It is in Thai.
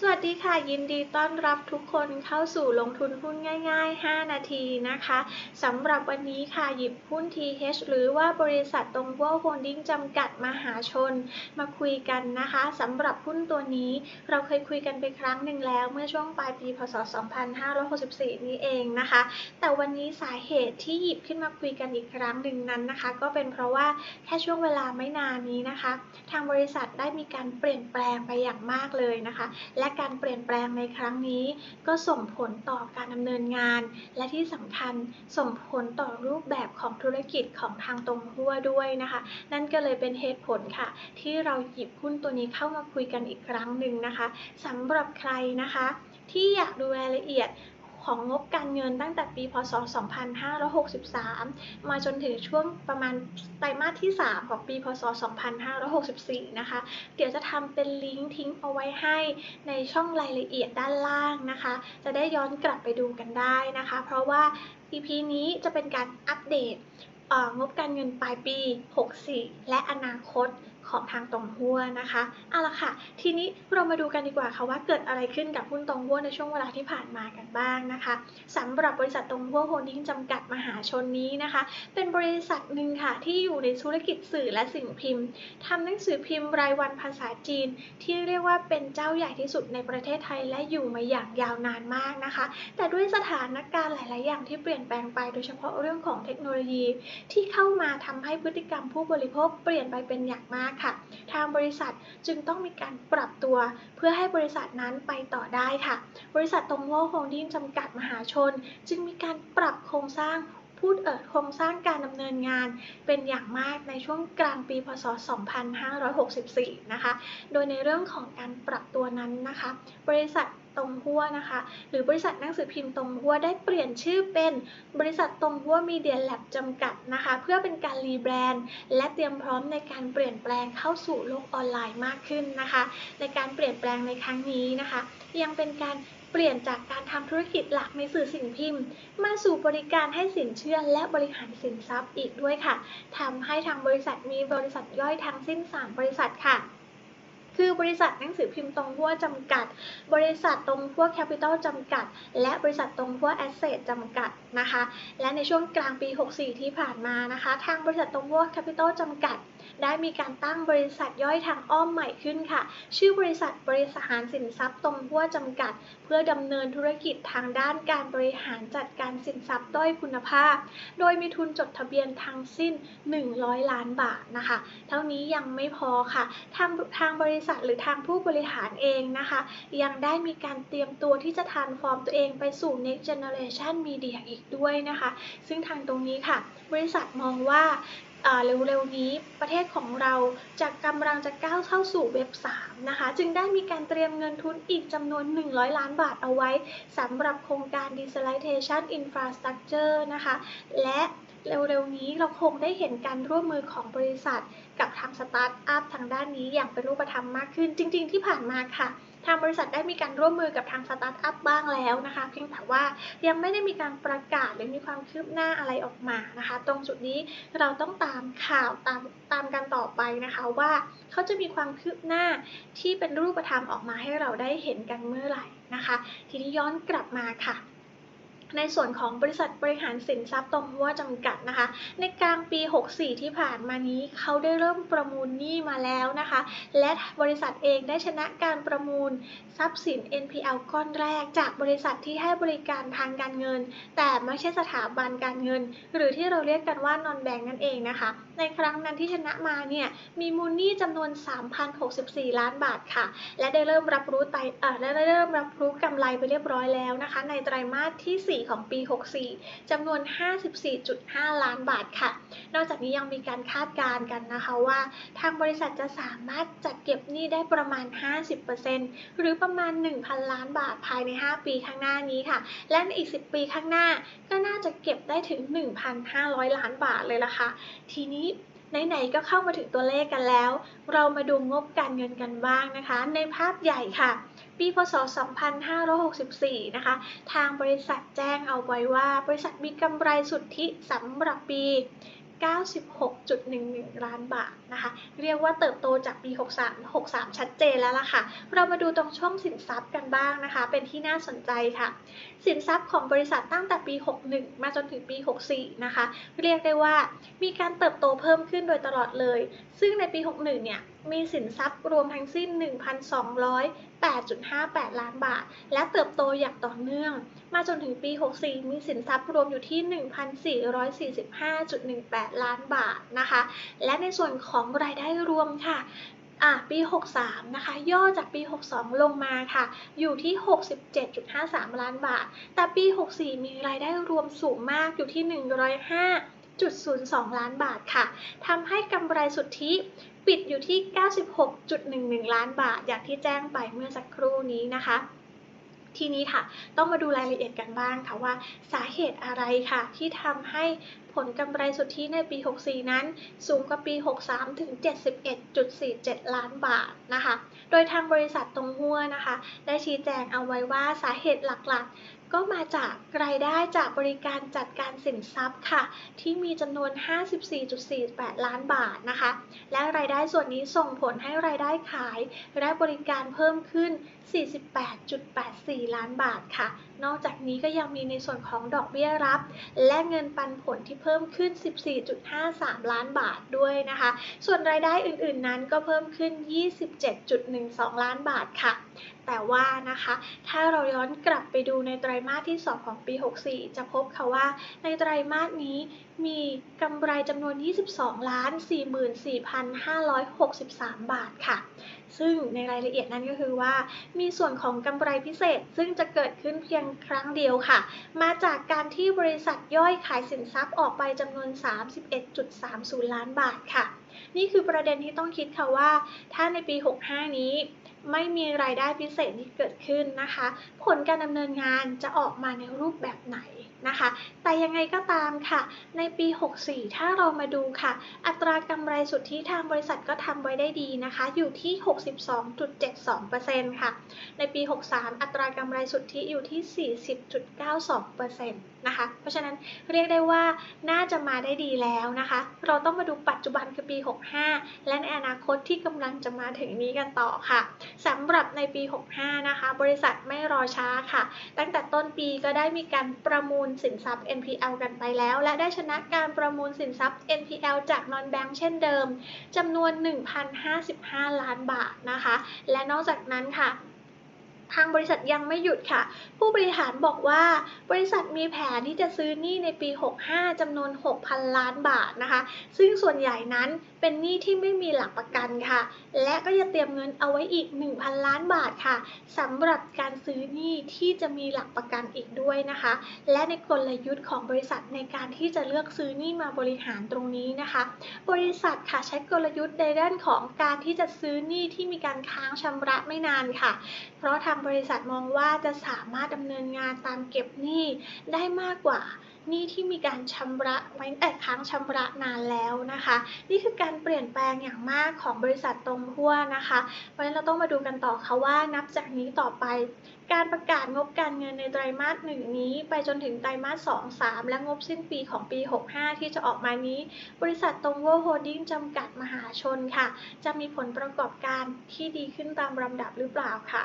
สวัสดีค่ะ ยินดีต้อนรับทุกคนเข้าสู่ลงทุนหุ้นง่าย ๆ 5 นาทีนะคะสำหรับวันนี้ค่ะหยิบหุ้น TH หรือว่าบริษัทตรงวัวโฮลดิ้งจำกัดมหาชน มาคุยกันนะคะสำหรับหุ้นตัวนี้เราเคยคุยกันไปครั้งหนึ่งแล้ว เมื่อช่วงปลายปีพศ 2564 นี้เองนะคะ แต่วันนี้สาเหตุที่หยิบขึ้นมาคุยกันอีกครั้งหนึ่งนั้นนะคะ ก็เป็นเพราะว่าแค่ช่วงเวลาไม่นานนี้นะคะ ทางบริษัทได้มีการเปลี่ยนแปลงไปอย่างมากเลยนะคะและและการเปลี่ยนแปลงในครั้งนี้ ก็ส่งผลต่อการดำเนินงาน และที่สำคัญส่งผลต่อรูปแบบของธุรกิจของทางตรงหัวด้วยนะคะ นั่นก็เลยเป็นเหตุผลค่ะ ที่เราหยิบหุ้นตัวนี้เข้ามาคุยกันอีกครั้งหนึ่งนะคะสำหรับใครนะคะ ที่อยากดูรายละเอียด ของงบการเงินตั้งแต่ปีพศ 2563 มาจนถึงช่วงประมาณไตรมาสที่ 3 ของปี พศ 2564 นะคะ เดี๋ยวจะทำเป็นลิงก์ทิ้งเอาไว้ให้ในช่องรายละเอียดด้านล่างนะคะ จะได้ย้อนกลับไปดูกันได้นะคะ เพราะว่า EP นี้จะเป็นการอัปเดตงบการเงินปลายปี 64 และอนาคต ของทางตรงหัวนะคะเอาละค่ะ ทีนี้เรามาดูกันดีกว่าค่ะว่าเกิดอะไรขึ้นกับหุ้นตรงหัวในช่วงเวลาที่ผ่านมากันบ้างนะคะสำหรับบริษัทตรงหัวโฮลดิ้งจำกัดมหาชนนี้นะคะ เป็นบริษัทหนึ่งค่ะที่อยู่ในธุรกิจสื่อและสิ่งพิมพ์ทำหนังสือพิมพ์รายวันภาษาจีน ที่เรียกว่าเป็นเจ้าใหญ่ที่สุดในประเทศไทยและอยู่มาอย่างยาวนานมากนะคะ แต่ด้วยสถานการณ์หลาย ๆ อย่างที่เปลี่ยนแปลงไปโดยเฉพาะเรื่องของเทคโนโลยี ที่เข้ามาทำให้พฤติกรรมผู้บริโภคเปลี่ยนไปเป็นอย่างมากค่ะ ทางบริษัทจึงต้องมีการปรับตัวเพื่อให้บริษัทนั้นไปต่อได้ค่ะ บริษัทตรงโลโฮลดิ้งจำกัดมหาชน จึงมีการปรับโครงสร้างพูดเอิดโครงสร้างการดำเนินงานเป็นอย่างมากในช่วงกลางปีพศ 2564 นะคะ โดยในเรื่องของการปรับตัวนั้นนะคะ บริษัท ตรงหัวนะคะ หรือบริษัทหนังสือพิมพ์ตรงหัวได้เปลี่ยนชื่อเป็นบริษัทตรงหัวมีเดียแลบจำกัดนะคะ เพื่อเป็นการรีแบรนด์และเตรียมพร้อมในการเปลี่ยนแปลงเข้าสู่โลกออนไลน์มากขึ้นนะคะ ในการเปลี่ยนแปลงในครั้งนี้นะคะ ยังเป็นการเปลี่ยนจากการทำธุรกิจหลักในสื่อสิ่งพิมพ์ มาสู่บริการให้สินเชื่อและบริหารสินทรัพย์อีกด้วยค่ะทำให้ทางบริษัทมีบริษัทย่อยทั้งสิ้น 3 บริษัทค่ะ คือบริษัทหนังสือพิมพ์ตรงพัวจำกัด บริษัทตรงพัวแคปิตอลจำกัด และบริษัทตรงพัวแอสเซทจำกัดนะคะ และในช่วงกลางปี 64 ที่ผ่านมานะคะ ทางบริษัทตรงพัวแคปิตอลจำกัด ได้มีการตั้งบริษัทย่อยทางอ้อมใหม่ขึ้นค่ะ ชื่อบริษัทบริหารสินทรัพย์ตรงพั่วจำกัด เพื่อดำเนินธุรกิจทางด้านการบริหารจัดการสินทรัพย์ด้อยคุณภาพ โดยมีทุนจดทะเบียนทั้งสิ้น 100 ล้านบาทนะคะ เท่านี้ยังไม่พอค่ะ ทางทางบริษัทหรือทางผู้บริหารเองนะคะ ยังได้มีการเตรียมตัวที่จะทานฟอร์มตัวเองไปสู่ next generation media อีกด้วยนะคะ ซึ่งทางตรงนี้ค่ะ บริษัทมองว่า เร็วๆนี้ประเทศของเราจะกำลังจะก้าวเข้าสู่เว็บ 3 นะคะ จึงได้มีการเตรียมเงินทุนอีกจำนวน 100 ล้านบาทเอาไว้สำหรับโครงการ Digitalization Infrastructure นะคะ และเร็วๆนี้เราคงได้เห็นการร่วมมือของบริษัท กับทางสตาร์ทอัพทางด้านนี้อย่างเป็นรูปธรรมมากขึ้นจริง ๆ ที่ผ่านมาค่ะ ทางบริษัทได้มีการร่วมมือกับทางสตาร์ทอัพบ้างแล้วนะคะ เพียงแต่ว่ายังไม่ได้มีการประกาศหรือมีความคืบหน้าอะไรออกมานะคะ ตรงจุดนี้เราต้องตามข่าวตามตามกันต่อไปนะคะว่าเขาจะมีความคืบหน้าที่เป็นรูปธรรมออกมาให้เราได้เห็นกันเมื่อไหร่นะคะ ทีนี้ย้อนกลับมาค่ะ ในส่วนของบริษัทบริหารสินทรัพย์ตรงหัวจำกัดนะคะ ในกลางปี 64 ที่ผ่านมานี้เขาได้เริ่มประมูลหนี้มาแล้วนะคะ และบริษัทเองได้ชนะการประมูลทรัพย์สิน NPL ก้อนแรก จากบริษัทที่ให้บริการทางการเงิน แต่ไม่ใช่สถาบันการเงิน หรือที่เราเรียกกันว่านอนแบงนั่นเองนะคะ ในครั้งนั้นที่ชนะมาเนี่ยมีมูลหนี้จำนวน 3,064 ล้านบาทค่ะ และได้เริ่มรับรู้ไตเอ่อได้เริ่มรับรู้กำไรไปเรียบร้อยแล้วนะคะ ในไตรมาสที่4ของปี 64 จำนวน 54.5 ล้านบาทค่ะ นอกจากนี้ยังมีการคาดการณ์กันนะคะว่า ทางบริษัทจะสามารถจัดเก็บหนี้ได้ประมาณ 50%หรือประมาณ 1,000 ล้านบาทภายใน 5 ปีข้างหน้านี้ค่ะ และในอีก 10 ปีข้างหน้าก็น่าจะเก็บได้ถึง 1,500 ล้านบาทเลยล่ะค่ะ ทีนี้ไหนๆก็เข้ามาถึงตัวเลขกันแล้ว เรามาดูงบการเงินกันบ้างนะคะ ในภาพใหญ่ค่ะ ปีพศ 2564 นะคะ ทางบริษัทแจ้งเอาไว้ว่า บริษัทมีกำไรสุทธิสำหรับปี 96.11 ล้านบาทนะคะ เรียกว่าเติบโตจากปี 63 63 ชัดเจนแล้วล่ะค่ะ เรามาดูตรงช่องสินทรัพย์กันบ้างนะคะ เป็นที่น่าสนใจค่ะ สินทรัพย์ของบริษัทตั้งแต่ปี 61 มาจนถึงปี 64 นะคะ เรียกได้ว่ามีการเติบโตเพิ่มขึ้นโดยตลอดเลย ซึ่งในปี 61 เนี่ย มีสินทรัพย์รวมทั้งสิ้น 1,208.58 ล้านบาท และเติบโตอย่างต่อเนื่อง มาจนถึงปี 64 มีสินทรัพย์รวมอยู่ที่ 1,445.18 ล้านบาทนะคะ และในส่วนของรายได้รวมค่ะอะปี 63 นะคะ ย่อจากปี 62 ลงมาค่ะ อยู่ที่ 67.53 ล้านบาท แต่ปี 64 มีรายได้รวมสูงมากอยู่ที่ 105 1,002 ล้านบาทค่ะทำให้กำไรสุทธิปิดอยู่ที่ 96.11 ล้านบาท อย่างที่แจ้งไปเมื่อสักครู่นี้นะคะ ทีนี้ค่ะ ต้องมาดูรายละเอียดกันบ้างค่ะว่าสาเหตุอะไรค่ะ ที่ทำให้ผลกำไรสุทธิในปี 64 นั้น สูงกว่าปี 63 ถึง 71.47 ล้านบาทนะคะ โดยทางบริษัทตรงหัวนะคะ ได้ชี้แจงเอาไว้ว่าสาเหตุหลักๆก็มาจากรายได้จากบริการจัดการสินทรัพย์ค่ะ ที่มีจำนวน 54.48 ล้านบาทนะคะ และรายได้ส่วนนี้ส่งผลให้รายได้ขาย และบริการเพิ่มขึ้น 48.84 ล้านบาทค่ะ นอกจากนี้ก็ยังมีในส่วนของดอกเบี้ยรับ และเงินปันผลที่เพิ่มขึ้น 14.53 ล้านบาทด้วยนะคะ ส่วนรายได้อื่นๆนั้นก็เพิ่มขึ้น 27.12 ล้านบาทค่ะ แต่ว่านะคะถ้าเราย้อนกลับไปดูในไตรมาสที่ 2 ของปี 64 จะพบค่ะว่าในไตรมาสนี้มีกำไรจำนวน 22 ล้าน 44,563 บาทค่ะ ซึ่งในรายละเอียดนั้นก็คือว่า มีส่วนของกำไรพิเศษ ซึ่งจะเกิดขึ้นเพียงครั้งเดียวค่ะ มาจากการที่บริษัทย่อยขายสินทรัพย์ออกไปจำนวน 31.30 ล้านบาทค่ะ นี่คือประเด็นที่ต้องคิดค่ะว่า ถ้าในปี 65 นี้ ไม่มีรายได้พิเศษที่เกิดขึ้นนะคะ ผลการดำเนินงานจะออกมาในรูปแบบไหนนะคะ แต่ยังไงก็ตามค่ะ ในปี 64 ถ้าเรามาดูค่ะ อัตรากำไรสุทธิทางบริษัทก็ทำไว้ได้ดีนะคะ อยู่ที่ 62.72%ค่ะ ในปี 63 อัตรากำไรสุทธิอยู่ที่ 40.92% นะคะ เพราะฉะนั้นเรียกได้ว่าน่าจะมาได้ดีแล้วนะคะ เราต้องมาดูปัจจุบันคือปี 65 และในอนาคตที่กำลังจะมาถึงนี้กันต่อค่ะสำหรับในปี 65 นะคะ บริษัทไม่รอช้าค่ะ ตั้งแต่ต้นปีก็ได้มีการประมูลสินทรัพย์ NPL กันไปแล้ว และได้ชนะการประมูลสินทรัพย์ NPL จาก Non Bank เช่นเดิมจำนวน 1,055 ล้านบาทนะคะ และนอกจากนั้นค่ะ ทางบริษัทยังไม่หยุดค่ะ ผู้บริหารบอกว่าบริษัทมีแผนที่จะซื้อหนี้ในปี 65จำนวน 6,000 ล้านบาทนะคะ ซึ่งส่วนใหญ่นั้นเป็นหนี้ที่ไม่มีหลักประกันค่ะ และก็จะเตรียมเงินเอาไว้อีก 1,000 ล้านบาทค่ะสำหรับการซื้อหนี้ที่จะมีหลักประกันอีกด้วยนะคะ และในกลยุทธ์ของบริษัทในการที่จะเลือกซื้อหนี้มาบริหารตรงนี้นะคะ บริษัทค่ะใช้กลยุทธ์ในด้านของการที่จะซื้อหนี้ที่มีการค้างชำระไม่นานค่ะ ราะทางบริษัทมองว่าจะสามารถดำเนินงานตามเก็บหนี้ได้มากกว่าหนี้ที่มีการชำระไว้แต่ค้างชำระนานแล้วนะคะ นี่คือการเปลี่ยนแปลงอย่างมากของบริษัทตรงทั่วนะคะ เพราะฉะนั้นเราต้องมาดูกันต่อค่ะว่านับจากนี้ต่อไป การประกาศงบการเงินในไตรมาสหนึ่งนี้ ไปจนถึงไตรมาส2 3 และงบสิ้นปีของปี 65 ที่จะออกมานี้ บริษัทตรงวัวโฮดดิ้งจำกัดมหาชนค่ะ จะมีผลประกอบการที่ดีขึ้นตามลำดับหรือเปล่าค่ะ